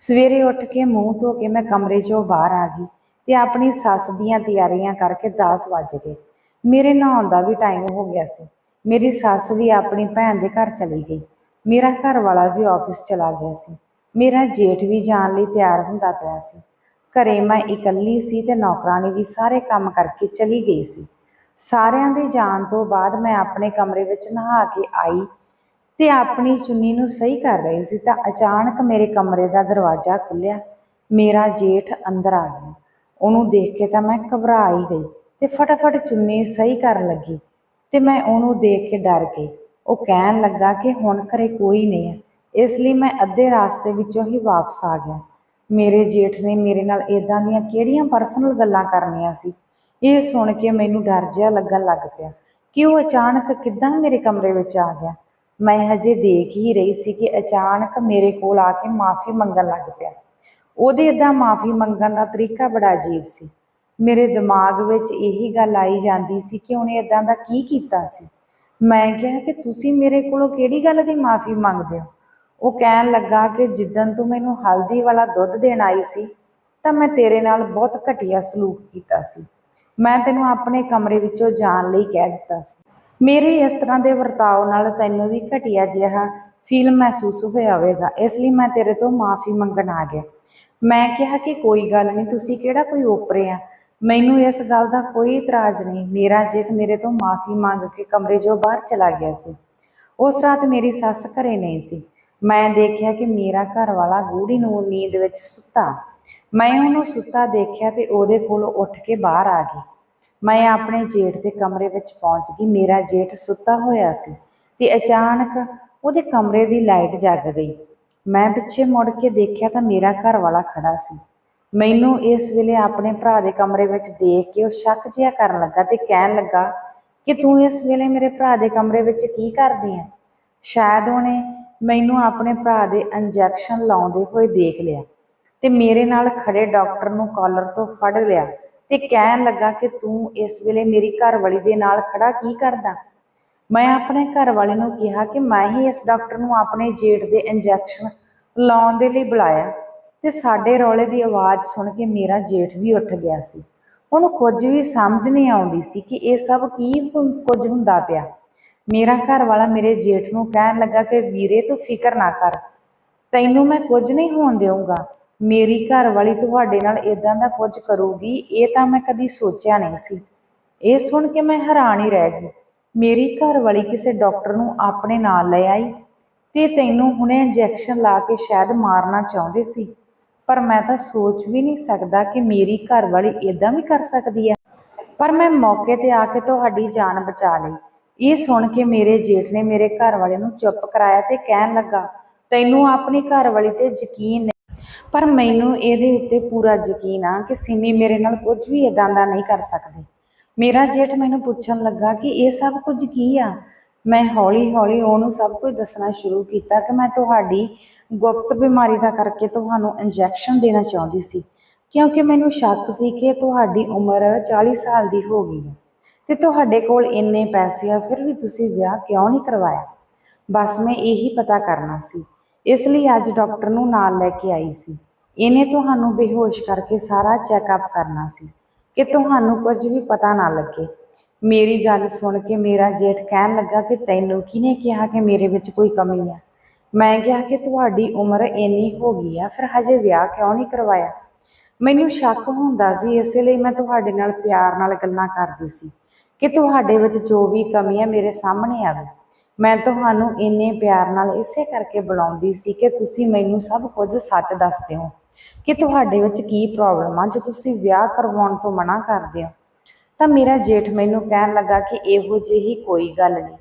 ਸਵੇਰੇ ਉੱਠ ਕੇ ਮੂੰਹ ਧੋ ਕੇ ਮੈਂ ਕਮਰੇ 'ਚੋਂ ਬਾਹਰ ਆ ਗਈ ਤੇ ਆਪਣੀ ਸੱਸ ਦੀਆਂ ਤਿਆਰੀਆਂ ਕਰਕੇ 10 ਵੱਜ ਗਏ। ਮੇਰੇ ਨਹਾਉਣ ਦਾ ਵੀ ਟਾਈਮ ਹੋ ਗਿਆ ਸੀ। ਮੇਰੀ ਸੱਸ ਵੀ ਆਪਣੀ ਭੈਣ ਦੇ ਘਰ ਚਲੀ ਗਈ। ਮੇਰਾ ਘਰ ਵਾਲਾ ਵੀ ਆਫਿਸ ਚਲਾ ਗਿਆ ਸੀ। ਮੇਰਾ ਜੇਠ ਵੀ ਜਾਣ ਲਈ ਤਿਆਰ ਹੁੰਦਾ ਪਿਆ ਸੀ। ਘਰੇ ਮੈਂ ਇਕੱਲੀ ਸੀ ਤੇ ਨੌਕਰਾਨੀ ਵੀ ਸਾਰੇ ਕੰਮ ਕਰਕੇ ਚਲੀ ਗਈ ਸੀ। ਸਾਰਿਆਂ ਦੇ ਜਾਣ ਤੋਂ ਬਾਅਦ ਮੈਂ ਆਪਣੇ ਕਮਰੇ ਵਿੱਚ ਨਹਾ ਕੇ ਆਈ ਤੇ ਆਪਣੀ ਚੁੰਨੀ ਨੂੰ ਸਹੀ ਕਰ ਰਹੀ ਸੀ ਤਾਂ ਅਚਾਨਕ ਮੇਰੇ ਕਮਰੇ ਦਾ ਦਰਵਾਜ਼ਾ ਖੁੱਲਿਆ ਮੇਰਾ ਜੇਠ ਅੰਦਰ ਆ ਗਿਆ। ਉਹਨੂੰ ਦੇਖ ਕੇ ਤਾਂ ਮੈਂ ਘਬਰਾ ਹੀ ਗਈ ਤੇ ਫਟਾਫਟ ਚੁੰਨੀ ਸਹੀ ਕਰਨ ਲੱਗੀ ਤੇ ਮੈਂ ਉਹਨੂੰ ਦੇਖ ਕੇ ਡਰ ਗਈ। ਉਹ ਕਹਿਣ ਲੱਗਾ ਕਿ ਹੁਣ ਘਰੇ ਕੋਈ ਨਹੀਂ ਹੈ। ਇਸ ਲਈ ਮੈਂ ਅੱਧੇ ਰਾਸਤੇ ਵਿੱਚੋਂ ਹੀ ਵਾਪਸ ਆ ਗਿਆ। ਮੇਰੇ ਜੇਠ ਨੇ ਮੇਰੇ ਨਾਲ ਇਦਾਂ ਦੀਆਂ ਕਿਹੜੀਆਂ ਪਰਸਨਲ ਗੱਲਾਂ ਕਰਨੀਆਂ ਸੀ? ਇਹ ਸੁਣ ਕੇ ਮੈਨੂੰ ਡਰ ਜਿਹਾ ਲੱਗਣ ਲੱਗ ਪਿਆ। ਕਿ ਉਹ ਅਚਾਨਕ ਕਿੱਦਾਂ ਮੇਰੇ ਕਮਰੇ ਵਿੱਚ ਆ ਗਿਆ? ਮੈਂ ਹਜੇ ਦੇਖ ਹੀ ਰਹੀ ਸੀ ਕਿ ਅਚਾਨਕ ਮੇਰੇ ਕੋਲ ਆ ਕੇ ਮਾਫੀ ਮੰਗਣ ਲੱਗ ਪਿਆ। ਉਹਦੇ ਇਦਾਂ ਮਾਫੀ ਮੰਗਣ ਦਾ ਤਰੀਕਾ ਬੜਾ ਅਜੀਬ ਸੀ। ਮੇਰੇ ਦਿਮਾਗ ਵਿੱਚ ਇਹੀ ਗੱਲ ਆਈ ਜਾਂਦੀ ਸੀ ਕਿ ਉਹਨੇ ਇਦਾਂ ਦਾ ਕੀ ਕੀਤਾ ਸੀ? ਮੈਂ ਕਿਹਾ ਕਿ ਤੁਸੀਂ ਮੇਰੇ ਕੋਲੋਂ ਕਿਹੜੀ ਗੱਲ ਦੀ ਮਾਫੀ ਮੰਗਦੇ ਹੋ? ਉਹ ਕਹਿਣ ਲੱਗਾ ਕਿ ਜਿੱਦਣ ਤੂੰ ਮੈਨੂੰ ਹਲਦੀ ਵਾਲਾ ਦੁੱਧ ਦੇਣ ਆਈ ਸੀ, ਤਾਂ ਮੈਂ ਤੇਰੇ ਨਾਲ ਬਹੁਤ ਘਟੀਆ ਸਲੂਕ ਕੀਤਾ ਸੀ। ਮੈਂ ਤੈਨੂੰ ਆਪਣੇ ਕਮਰੇ ਵਿੱਚੋਂ ਜਾਣ ਲਈ ਕਹਿ ਦਿੱਤਾ ਸੀ। ਮੇਰੇ ਇਸ ਤਰ੍ਹਾਂ ਦੇ ਵਰਤਾਓ ਨਾਲ ਤੈਨੂੰ ਵੀ ਘਟੀਆ ਜਿਹਾ ਫੀਲ ਮਹਿਸੂਸ ਹੋਇਆ ਹੋਵੇਗਾ, ਇਸ ਲਈ ਮੈਂ ਤੇਰੇ ਤੋਂ ਮਾਫੀ ਮੰਗਣ ਆ ਗਿਆ। ਮੈਂ ਕਿਹਾ ਕਿ ਕੋਈ ਗੱਲ ਨਹੀਂ, ਤੁਸੀਂ ਕਿਹੜਾ ਕੋਈ ਓਪਰੇ ਆ? ਮੈਨੂੰ ਇਸ ਗੱਲ ਦਾ ਕੋਈ ਇਤਰਾਜ਼ ਨਹੀਂ। ਮੇਰਾ ਜੇਠ ਮੇਰੇ ਤੋਂ ਮਾਫੀ ਮੰਗ ਕੇ ਕਮਰੇ 'ਚੋਂ ਬਾਹਰ ਚਲਾ ਗਿਆ ਸੀ। ਉਸ ਰਾਤ ਮੇਰੀ ਸੱਸ ਘਰੇ ਨਹੀਂ ਸੀ। ਮੈਂ ਦੇਖਿਆ ਕਿ ਮੇਰਾ ਘਰ ਵਾਲਾ ਗੂੜੀ ਨੂੰ ਨੀਂਦ ਵਿੱਚ ਸੁੱਤਾ। ਮੈਂ ਉਹਨੂੰ ਸੁੱਤਾ ਦੇਖਿਆ ਤੇ ਉਹਦੇ ਕੋਲੋਂ ਉੱਠ ਕੇ ਬਾਹਰ ਆ ਗਈ। ਮੈਂ ਆਪਣੇ ਜੇਠ ਦੇ ਕਮਰੇ ਵਿੱਚ ਪਹੁੰਚ ਗਈ। ਮੇਰਾ ਜੇਠ ਸੁੱਤਾ ਹੋਇਆ ਸੀ ਤੇ ਅਚਾਨਕ ਉਹਦੇ ਕਮਰੇ ਦੀ ਲਾਈਟ ਜਗ ਗਈ। ਮੈਂ ਪਿੱਛੇ ਮੁੜ ਕੇ ਦੇਖਿਆ ਤਾਂ ਮੇਰਾ ਘਰ ਵਾਲਾ ਖੜਾ ਸੀ। ਮੈਨੂੰ ਇਸ ਵੇਲੇ ਆਪਣੇ ਭਰਾ ਦੇ ਕਮਰੇ ਵਿੱਚ ਦੇਖ ਕੇ ਉਹ ਸ਼ੱਕ ਜਿਹਾ ਕਰਨ ਲੱਗਾ ਤੇ ਕਹਿਣ ਲੱਗਾ ਕਿ ਤੂੰ ਇਸ ਵੇਲੇ ਮੇਰੇ ਭਰਾ ਦੇ ਕਮਰੇ ਵਿੱਚ ਕੀ ਕਰਦੀ ਹੈ ਸ਼ਾਇਦ ਉਹਨੇ ਮੈਨੂੰ ਆਪਣੇ ਭਰਾ ਦੇ ਇੰਜੈਕਸ਼ਨ ਲਾਉਂਦੇ ਹੋਏ ਦੇਖ ਲਿਆ ਤੇ ਮੇਰੇ ਨਾਲ ਖੜੇ ਡਾਕਟਰ ਨੂੰ ਕਾਲਰ ਤੋਂ ਫੜ ਲਿਆ ਤੇ ਕਹਿਣ ਲੱਗਾ ਕਿ ਤੂੰ ਇਸ ਵੇਲੇ ਮੇਰੀ ਘਰਵਾਲੀ ਦੇ ਨਾਲ ਖੜਾ ਕੀ ਕਰਦਾ? ਮੈਂ ਆਪਣੇ ਘਰਵਾਲੇ ਨੂੰ ਕਿਹਾ ਕਿ ਮੈਂ ਹੀ ਇਸ ਡਾਕਟਰ ਨੂੰ ਆਪਣੇ ਜੇਠ ਦੇ ਇੰਜੈਕਸ਼ਨ ਲਾਉਣ ਦੇ ਲਈ ਬੁਲਾਇਆ ਤੇ ਸਾਡੇ ਰੌਲੇ ਦੀ ਆਵਾਜ਼ ਸੁਣ ਕੇ ਮੇਰਾ ਜੇਠ ਵੀ ਉੱਠ ਗਿਆ ਸੀ। ਉਹਨੂੰ ਕੁਝ ਵੀ ਸਮਝ ਨਹੀਂ ਆਉਂਦੀ ਸੀ ਕਿ ਇਹ ਸਭ ਕੀ ਹੁੰ- ਕੁਝ ਹੁੰਦਾ ਪਿਆ। ਮੇਰਾ ਘਰ ਵਾਲਾ ਮੇਰੇ ਜੇਠ ਨੂੰ ਕਹਿਣ ਲੱਗਾ ਕਿ ਵੀਰੇ ਤੂੰ ਫਿਕਰ ਨਾ ਕਰ। ਤੈਨੂੰ ਮੈਂ ਕੁਝ ਨਹੀਂ ਹੋਣ ਦੇਵਾਂਗਾ ਮੇਰੀ ਘਰ ਵਾਲੀ ਤੁਹਾਡੇ ਨਾਲ ਇਦਾਂ ਦਾ ਕੁਝ ਕਰੂਗੀ, ਇਹ ਤਾਂ ਮੈਂ ਕਦੀ ਸੋਚਿਆ ਨਹੀਂ ਸੀ। ਇਹ ਸੁਣ ਕੇ ਮੈਂ ਹੈਰਾਨ ਹੀ ਰਹਿ ਗਈ। ਮੇਰੀ ਘਰ ਵਾਲੀ ਕਿਸੇ ਡਾਕਟਰ ਨੂੰ ਆਪਣੇ ਨਾਲ ਲੈ ਆਈ ਤੇ ਤੈਨੂੰ ਹੁਣੇ ਇੰਜੈਕਸ਼ਨ ਲਾ ਕੇ ਸ਼ਾਇਦ ਮਾਰਨਾ ਚਾਹੁੰਦੇ ਸੀ। ਪਰ ਮੈਂ ਤਾਂ ਸੋਚ ਵੀ ਨਹੀਂ ਸਕਦਾ ਕਿ ਮੇਰੀ ਘਰ ਵਾਲੀ ਇਦਾਂ ਵੀ ਕਰ ਸਕਦੀ ਹੈ ਪਰ ਮੈਂ ਮੌਕੇ ਤੇ ਆ ਕੇ ਤੁਹਾਡੀ ਜਾਨ ਬਚਾ ਲਈ। ਇਹ ਸੁਣ ਕੇ ਮੇਰੇ ਜੇਠ ਨੇ ਮੇਰੇ ਘਰ ਵਾਲੇ ਨੂੰ ਚੁੱਪ ਕਰਾਇਆ ਤੇ ਕਹਿਣ ਲੱਗਾ, ਤੈਨੂੰ ਆਪਣੀ ਘਰ ਵਾਲੀ ਤੇ ਯਕੀਨ ਨਹੀਂ ਪਰ ਮੈਨੂੰ ਇਹਦੇ ਉੱਤੇ ਪੂਰਾ ਯਕੀਨ ਆ ਕਿ ਸਿਮੀ ਮੇਰੇ ਨਾਲ ਕੁਝ ਵੀ ਇਦਾਂ ਦਾ ਨਹੀਂ ਕਰ ਸਕਦੀ। ਮੇਰਾ ਜੇਠ ਮੈਨੂੰ ਪੁੱਛਣ ਲੱਗਾ ਕਿ ਇਹ ਸਭ ਕੁਝ ਕੀ ਆ? ਮੈਂ ਹੌਲੀ ਹੌਲੀ ਉਹਨੂੰ ਸਭ ਕੁਝ ਦੱਸਣਾ ਸ਼ੁਰੂ ਕੀਤਾ ਕਿ ਮੈਂ ਤੁਹਾਡੀ ਗੁਪਤ ਬਿਮਾਰੀ ਦਾ ਕਰਕੇ ਤੁਹਾਨੂੰ ਇੰਜੈਕਸ਼ਨ ਦੇਣਾ ਚਾਹੁੰਦੀ ਸੀ, ਕਿਉਂਕਿ ਮੈਨੂੰ ਸ਼ੱਕ ਸੀ ਕਿ ਤੁਹਾਡੀ ਉਮਰ 40 ਸਾਲ ਦੀ ਹੋ ਗਈ ਹੈ। ਤੇ ਤੁਹਾਡੇ ਕੋਲ ਇੰਨੇ ਪੈਸੇ ਆ, ਫਿਰ ਵੀ ਤੁਸੀਂ ਵਿਆਹ ਕਿਉਂ ਨਹੀਂ ਕਰਵਾਇਆ? ਬਸ ਮੈਂ ਇਹੀ ਪਤਾ ਕਰਨਾ ਸੀ। ਇਸ ਲਈ ਅੱਜ ਡਾਕਟਰ ਨੂੰ ਨਾਲ ਲੈ ਕੇ ਆਈ ਸੀ। ਇਹਨੇ ਤੁਹਾਨੂੰ ਬੇਹੋਸ਼ ਕਰਕੇ ਸਾਰਾ ਚੈੱਕਅਪ ਕਰਨਾ ਸੀ ਕਿ ਤੁਹਾਨੂੰ ਕੁਝ ਵੀ ਪਤਾ ਨਾ ਲੱਗੇ। ਮੇਰੀ ਗੱਲ ਸੁਣ ਕੇ ਮੇਰਾ ਜੇਠ ਕਹਿਣ ਲੱਗਾ ਕਿ ਤੈਨੂੰ ਕਿਹਨੇ ਕਿਹਾ ਕਿ ਮੇਰੇ ਵਿੱਚ ਕੋਈ ਕਮੀ ਹੈ ਮੈਂ ਕਿਹਾ ਕਿ ਤੁਹਾਡੀ ਉਮਰ ਇੰਨੀ ਹੋ ਗਈ ਆ, ਫਿਰ ਹਜੇ ਵਿਆਹ ਕਿਉਂ ਨਹੀਂ ਕਰਵਾਇਆ? ਮੈਨੂੰ ਸ਼ੱਕ ਹੁੰਦਾ ਸੀ, ਇਸੇ ਲਈ ਮੈਂ ਤੁਹਾਡੇ ਨਾਲ ਪਿਆਰ ਨਾਲ ਗੱਲਾਂ ਕਰਦੀ ਸੀ। ਕਿ ਤੁਹਾਡੇ ਵਿੱਚ ਜੋ ਵੀ ਕਮੀ ਹੈ ਮੇਰੇ ਸਾਹਮਣੇ ਆਵੇ। ਮੈਂ ਤੁਹਾਨੂੰ ਇੰਨੇ ਪਿਆਰ ਨਾਲ ਇਸੇ ਕਰਕੇ ਬੁਲਾਉਂਦੀ ਸੀ ਕਿ ਤੁਸੀਂ ਮੈਨੂੰ ਸਭ ਕੁਝ ਸੱਚ ਦੱਸ ਦਿਓ। ਕਿ ਤੁਹਾਡੇ ਵਿੱਚ ਕੀ ਪ੍ਰੋਬਲਮ ਆ, ਜੋ ਤੁਸੀਂ ਵਿਆਹ ਕਰਵਾਉਣ ਤੋਂ ਮਨਾ ਕਰਦੇ ਹੋ। ਤਾਂ ਮੇਰਾ ਜੇਠ ਮੈਨੂੰ ਕਹਿਣ ਲੱਗਾ ਕਿ ਇਹੋ ਜਿਹੀ ਕੋਈ ਗੱਲ ਨਹੀਂ।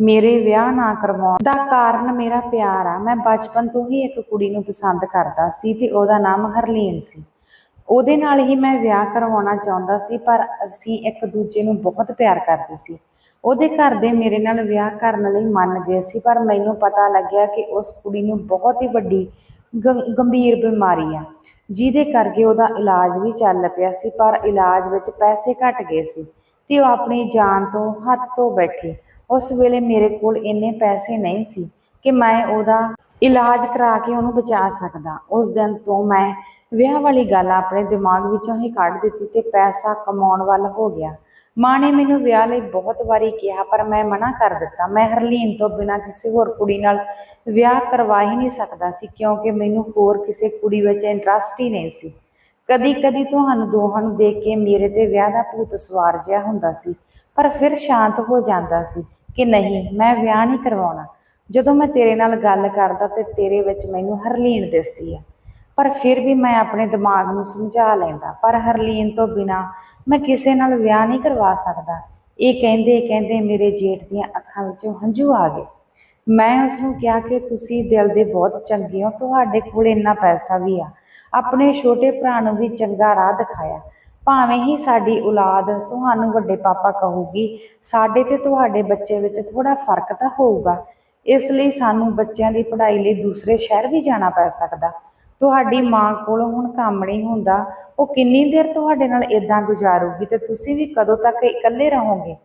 ਮੇਰੇ ਵਿਆਹ ਨਾ ਕਰਵਾਉਣ ਦਾ ਕਾਰਨ ਮੇਰਾ ਪਿਆਰ ਆ। ਮੈਂ ਬਚਪਨ ਤੋਂ ਹੀ ਇੱਕ ਕੁੜੀ ਨੂੰ ਪਸੰਦ ਕਰਦਾ ਸੀ ਤੇ ਉਹਦਾ ਨਾਮ ਹਰਲੀਨ ਸੀ। ਉਹਦੇ ਨਾਲ ਹੀ ਮੈਂ ਵਿਆਹ ਕਰਵਾਉਣਾ ਚਾਹੁੰਦਾ ਸੀ, ਪਰ ਅਸੀਂ ਇੱਕ ਦੂਜੇ ਨੂੰ ਬਹੁਤ ਪਿਆਰ ਕਰਦੇ ਸੀ। ਉਹਦੇ ਘਰ ਦੇ ਮੇਰੇ ਨਾਲ ਵਿਆਹ ਕਰਨ ਲਈ ਮੰਨ ਗਏ ਸੀ, ਪਰ ਮੈਨੂੰ ਪਤਾ ਲੱਗਿਆ ਕਿ ਉਸ ਕੁੜੀ ਨੂੰ ਬਹੁਤ ਹੀ ਵੱਡੀ ਗੰਭੀਰ ਬਿਮਾਰੀ ਆ, ਜਿਹਦੇ ਕਰਕੇ ਉਹਦਾ ਇਲਾਜ ਵੀ ਚੱਲ ਪਿਆ ਸੀ, ਪਰ ਇਲਾਜ ਵਿੱਚ ਪੈਸੇ ਘਟ ਗਏ ਸੀ ਤੇ ਉਹ ਆਪਣੀ ਜਾਨ ਤੋਂ ਹੱਥ ਤੋਂ ਬੈਠੇ। ਉਸ ਵੇਲੇ ਮੇਰੇ ਕੋਲ ਇੰਨੇ ਪੈਸੇ ਨਹੀਂ ਸੀ ਕਿ ਮੈਂ ਉਹਦਾ ਇਲਾਜ ਕਰਾ ਕੇ ਉਹਨੂੰ ਬਚਾ ਸਕਦਾ। ਉਸ ਦਿਨ ਤੋਂ ਮੈਂ ਵਿਆਹ ਵਾਲੀ ਗੱਲ ਆਪਣੇ ਦਿਮਾਗ ਵਿੱਚੋਂ ਹੀ ਕੱਢ ਦਿੱਤੀ ਤੇ ਪੈਸਾ ਕਮਾਉਣ ਵੱਲ ਹੋ ਗਿਆ। ਮਾਂ ਨੇ ਮੈਨੂੰ ਵਿਆਹ ਲਈ ਬਹੁਤ ਵਾਰੀ ਕਿਹਾ, ਪਰ ਮੈਂ ਮਨਾ ਕਰ ਦਿੱਤਾ। ਮੈਂ ਹਰਲੀਨ ਤੋਂ ਬਿਨਾਂ ਕਿਸੇ ਹੋਰ ਕੁੜੀ ਨਾਲ ਵਿਆਹ ਕਰਵਾ ਹੀ ਨਹੀਂ ਸਕਦਾ ਸੀ, ਕਿਉਂਕਿ ਮੈਨੂੰ ਹੋਰ ਕਿਸੇ ਕੁੜੀ ਵਿੱਚ ਇੰਟਰਸਟ ਹੀ ਨਹੀਂ ਸੀ। ਕਦੀ ਕਦੀ ਤੁਹਾਨੂੰ ਦੋਹਾਂ ਨੂੰ ਦੇਖ ਕੇ ਮੇਰੇ ਤੇ ਵਿਆਹ ਦਾ ਭੂਤ ਸਵਾਰ ਜਿਹਾ ਹੁੰਦਾ ਸੀ, ਪਰ ਫਿਰ ਸ਼ਾਂਤ ਹੋ ਜਾਂਦਾ ਸੀ ਕਿ ਨਹੀਂ, ਮੈਂ ਵਿਆਹ ਨਹੀਂ ਕਰਵਾਉਣਾ। ਜਦੋਂ ਮੈਂ ਤੇਰੇ ਨਾਲ ਗੱਲ ਕਰਦਾ ਤੇ ਤੇਰੇ ਵਿੱਚ ਮੈਨੂੰ ਹਰਲੀਨ ਦਿਸਦੀ ਆ। ਪਰ ਫਿਰ ਵੀ ਮੈਂ ਆਪਣੇ ਦਿਮਾਗ ਨੂੰ ਸਮਝਾ ਲੈਂਦਾ, ਪਰ ਹਰਲੀਨ ਤੋਂ ਬਿਨਾ ਮੈਂ ਕਿਸੇ ਨਾਲ ਵਿਆਹ ਨਹੀਂ ਕਰਵਾ ਸਕਦਾ। ਇਹ ਕਹਿੰਦੇ ਕਹਿੰਦੇ ਮੇਰੇ ਜੇਠ ਦੀਆਂ ਅੱਖਾਂ ਵਿੱਚੋਂ ਹੰਝੂ ਆ ਗਏ। ਮੈਂ ਉਸ ਨੂੰ ਕਿਹਾ ਕਿ ਤੁਸੀਂ ਦਿਲ ਦੇ ਬਹੁਤ ਚੰਗੇ ਹੋ, ਤੁਹਾਡੇ ਕੋਲ ਇੰਨਾ ਪੈਸਾ ਵੀ ਆ। ਆਪਣੇ ਛੋਟੇ ਭਰਾ ਨੂੰ ਵੀ ਚੰਗਾ ਰਾਹ ਦਿਖਾਇਆ। ਭਾਵੇਂ ਹੀ ਸਾਡੀ ਔਲਾਦ ਤੁਹਾਨੂੰ ਵੱਡੇ ਪਾਪਾ ਕਹੂਗੀ, ਸਾਡੇ ਤੇ ਤੁਹਾਡੇ ਬੱਚੇ ਵਿੱਚ ਥੋੜਾ ਫ਼ਰਕ ਤਾਂ ਹੋਊਗਾ। ਇਸ ਲਈ ਸਾਨੂੰ ਬੱਚਿਆਂ ਦੀ ਪੜ੍ਹਾਈ ਲਈ ਦੂਸਰੇ ਸ਼ਹਿਰ ਵੀ ਜਾਣਾ ਪੈ ਸਕਦਾ। ਤੁਹਾਡੀ ਮਾਂ ਕੋਲ ਹੁਣ ਕੰਮ ਨਹੀਂ ਹੁੰਦਾ ਉਹ ਕਿੰਨੀ ਦੇਰ ਤੁਹਾਡੇ ਨਾਲ ਇਦਾਂ ਗੁਜ਼ਾਰੂਗੀ ਤੇ ਤੁਸੀਂ ਵੀ ਕਦੋਂ ਤੱਕ ਇਕੱਲੇ ਰਹੋਗੇ?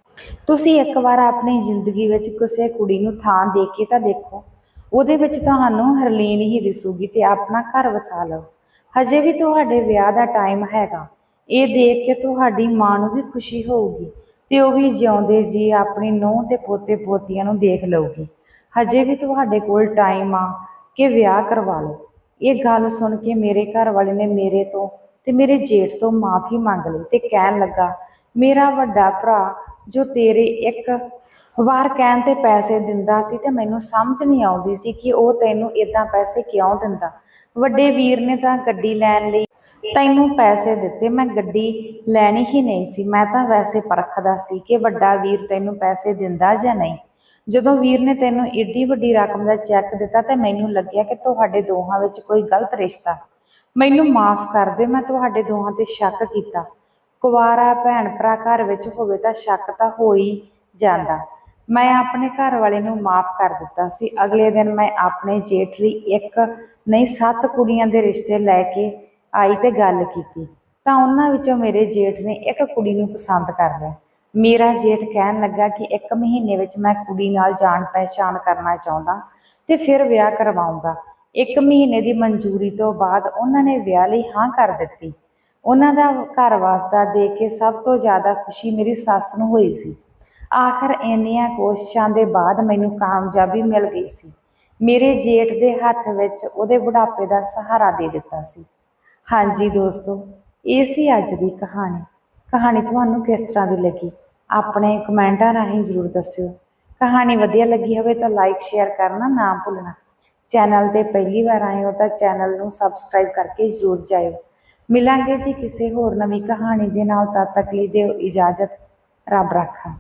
ਤੁਸੀਂ ਇੱਕ ਵਾਰ ਆਪਣੀ ਜ਼ਿੰਦਗੀ ਵਿੱਚ ਕਿਸੇ ਕੁੜੀ ਨੂੰ ਥਾਂ ਦੇ ਕੇ ਤਾਂ ਦੇਖੋ ਉਹਦੇ ਵਿੱਚ ਤੁਹਾਨੂੰ ਹਰਲੀਨ ਹੀ ਦਿਸੂਗੀ ਤੇ ਆਪਣਾ ਘਰ ਵਸਾ ਲਓ। ਹਜੇ ਵੀ ਤੁਹਾਡੇ ਵਿਆਹ ਦਾ ਟਾਈਮ ਹੈਗਾ ਇਹ ਦੇਖ ਕੇ ਤੁਹਾਡੀ ਮਾਂ ਨੂੰ ਵੀ ਖੁਸ਼ੀ ਹੋਊਗੀ ਤੇ ਉਹ ਵੀ ਜਿਉਂਦੇ ਜੀ ਆਪਣੀ ਨੂੰਹ ਤੇ ਪੋਤੇ ਪੋਤੀਆਂ ਨੂੰ ਦੇਖ ਲਊਗੀ। ਹਜੇ ਵੀ ਤੁਹਾਡੇ ਕੋਲ ਟਾਈਮ ਆ ਕਿ ਵਿਆਹ ਕਰਵਾ ਲਓ। ਇਹ ਗੱਲ ਸੁਣ ਕੇ ਮੇਰੇ ਘਰ ਵਾਲੇ ਨੇ ਮੇਰੇ ਤੋਂ ਤੇ ਮੇਰੇ ਜੇਠ ਤੋਂ ਮਾਫੀ ਮੰਗ ਲਈ ਤੇ ਕਹਿਣ ਲੱਗਾ, ਮੇਰਾ ਵੱਡਾ ਭਰਾ ਜੋ ਤੇਰੇ ਇੱਕ ਵਾਰ ਕਹਿਣ ਤੇ ਪੈਸੇ ਦਿੰਦਾ ਸੀ ਤੇ ਮੈਨੂੰ ਸਮਝ ਨਹੀਂ ਆਉਂਦੀ ਸੀ ਕਿ ਉਹ ਤੈਨੂੰ ਇਦਾਂ ਪੈਸੇ ਕਿਉਂ ਦਿੰਦਾ। ਵੱਡੇ ਵੀਰ ਨੇ ਤਾਂ ਗੱਡੀ ਲੈਣ ਲਈ ਤੈਨੂੰ ਪੈਸੇ ਦਿੱਤੇ, ਮੈਂ ਗੱਡੀ ਲੈਣੀ ਹੀ ਨਹੀਂ ਸੀ। ਮੈਂ ਤਾਂ ਵੈਸੇ ਪਰਖਦਾ ਸੀ ਕਿ ਵੱਡਾ ਵੀਰ ਤੈਨੂੰ ਪੈਸੇ ਦਿੰਦਾ ਜਾਂ ਨਹੀਂ। ਜਦੋਂ ਵੀਰ ਨੇ ਤੈਨੂੰ ਏਡੀ ਵੱਡੀ ਰਕਮ ਦਾ ਚੈੱਕ ਦਿੱਤਾ ਤੇ ਮੈਨੂੰ ਲੱਗਿਆ ਕਿ ਤੁਹਾਡੇ ਦੋਹਾਂ ਵਿੱਚ ਕੋਈ ਗਲਤ ਰਿਸ਼ਤਾ। ਮੈਨੂੰ ਮਾਫ ਕਰ ਦੇ, ਮੈਂ ਤੁਹਾਡੇ ਦੋਹਾਂ ਤੇ ਸ਼ੱਕ ਕੀਤਾ। ਕੁਵਾਰਾ ਭੈਣ ਭਰਾ ਘਰ ਵਿੱਚ ਹੋਵੇ ਤਾਂ ਸ਼ੱਕ ਤਾਂ ਹੋ ਹੀ ਜਾਂਦਾ। ਮੈਂ ਆਪਣੇ ਘਰ ਵਾਲੇ ਨੂੰ ਮਾਫ ਕਰ ਦਿੱਤਾ ਸੀ। ਅਗਲੇ ਦਿਨ ਮੈਂ ਆਪਣੇ ਜੇਠ ਲਈ ਇੱਕ ਨਹੀਂ, ਸੱਤ ਕੁੜੀਆਂ ਦੇ ਰਿਸ਼ਤੇ ਲੈ ਕੇ ਆਈ ਤੇ ਗੱਲ ਕੀਤੀ। ਤਾਂ ਉਹਨਾਂ ਵਿੱਚੋਂ ਮੇਰੇ ਜੇਠ ਨੇ ਇੱਕ ਕੁੜੀ ਨੂੰ ਪਸੰਦ ਕਰ ਲਿਆ। ਮੇਰਾ ਜੇਠ ਕਹਿਣ ਲੱਗਾ ਕਿ ਇੱਕ ਮਹੀਨੇ ਵਿੱਚ ਮੈਂ ਕੁੜੀ ਨਾਲ ਜਾਣ ਪਹਿਚਾਣ ਕਰਨਾ ਚਾਹੁੰਦਾ ਤੇ ਫਿਰ ਵਿਆਹ ਕਰਵਾਉਂਗਾ। ਇੱਕ ਮਹੀਨੇ ਦੀ ਮਨਜ਼ੂਰੀ ਤੋਂ ਬਾਅਦ ਉਹਨਾਂ ਨੇ ਵਿਆਹ ਲਈ ਹਾਂ ਕਰ ਦਿੱਤੀ। ਉਹਨਾਂ ਦਾ ਘਰ ਵਾਸਤਾ ਦੇ ਕੇ ਸਭ ਤੋਂ ਜ਼ਿਆਦਾ ਖੁਸ਼ੀ ਮੇਰੀ ਸੱਸ ਨੂੰ ਹੋਈ ਸੀ। ਆਖਰ ਇੰਨੀਆਂ ਕੋਸ਼ਿਸ਼ਾਂ ਦੇ ਬਾਅਦ ਮੈਨੂੰ ਕਾਮਯਾਬੀ ਮਿਲ ਗਈ ਸੀ। ਮੇਰੇ ਜੇਠ ਦੇ ਹੱਥ ਵਿੱਚ ਉਹਦੇ ਬੁਢਾਪੇ ਦਾ ਸਹਾਰਾ ਦੇ ਦਿੱਤਾ ਸੀ। ਹਾਂਜੀ ਦੋਸਤੋ, ਇਹ ਸੀ ਅੱਜ ਦੀ ਕਹਾਣੀ। ਕਹਾਣੀ ਤੁਹਾਨੂੰ ਕਿਸ ਤਰ੍ਹਾਂ ਦੀ ਲੱਗੀ? ਆਪਣੇ ਕਮੈਂਟਾਂ ਰਾਹੀਂ ਜ਼ਰੂਰ ਦੱਸਿਓ। ਕਹਾਣੀ ਵਧੀਆ ਲੱਗੀ ਹੋਵੇ ਤਾਂ ਲਾਈਕ ਸ਼ੇਅਰ ਕਰਨਾ ਨਾ ਭੁੱਲਣਾ। ਚੈਨਲ ਤੇ ਪਹਿਲੀ ਵਾਰ ਆਏ ਹੋ ਤਾਂ ਚੈਨਲ ਨੂੰ ਸਬਸਕ੍ਰਾਈਬ ਕਰਕੇ ਜ਼ਰੂਰ ਜਾਇਓ। ਮਿਲਾਂਗੇ ਜੀ ਕਿਸੇ ਹੋਰ ਨਵੀਂ ਕਹਾਣੀ ਦੇ ਨਾਲ, ਤਦ ਤੱਕ ਲਈ ਦਿਓ ਇਜਾਜ਼ਤ। ਰੱਬ ਰਾਖਾ।